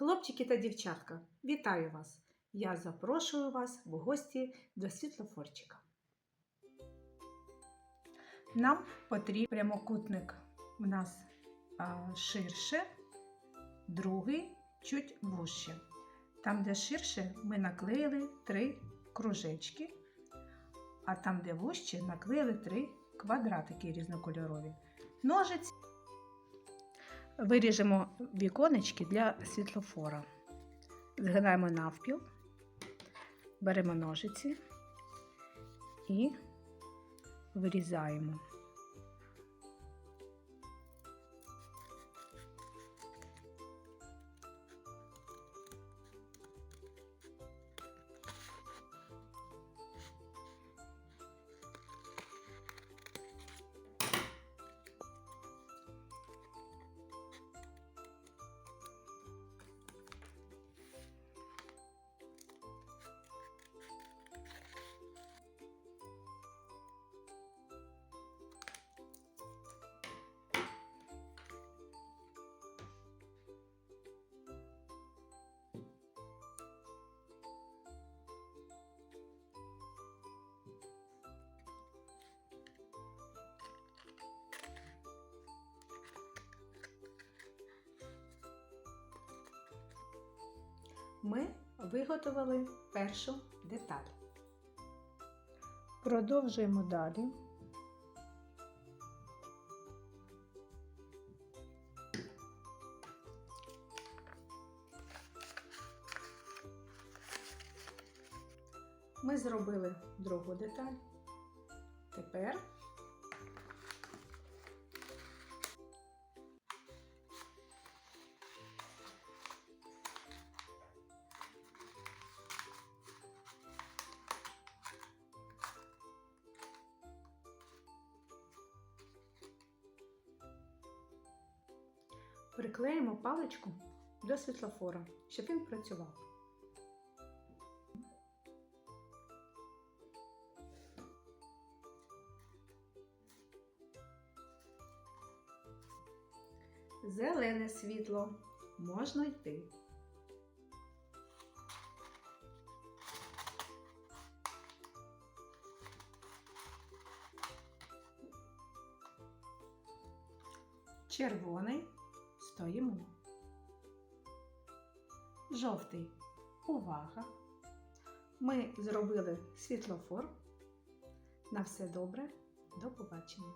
Хлопчики та дівчатка, вітаю вас! Я запрошую вас в гості до світлофорчика. Нам потрібен прямокутник у нас а, ширше, другий чуть вужче. Там, де ширше, ми наклеїли три кружечки, а там, де вужче, наклеїли три квадратики різнокольорові. Ножиці. Виріжемо віконечки для світлофора. Згинаємо навпіл, беремо ножиці і вирізаємо. Ми виготовили першу деталь. Продовжуємо далі. Ми зробили другу деталь. Тепер приклеїмо паличку до світлофора, щоб він працював. Зелене світло. Можна йти. Червоний стоїмо. Жовтий увага. Ми зробили світлофор. На все добре. До побачення.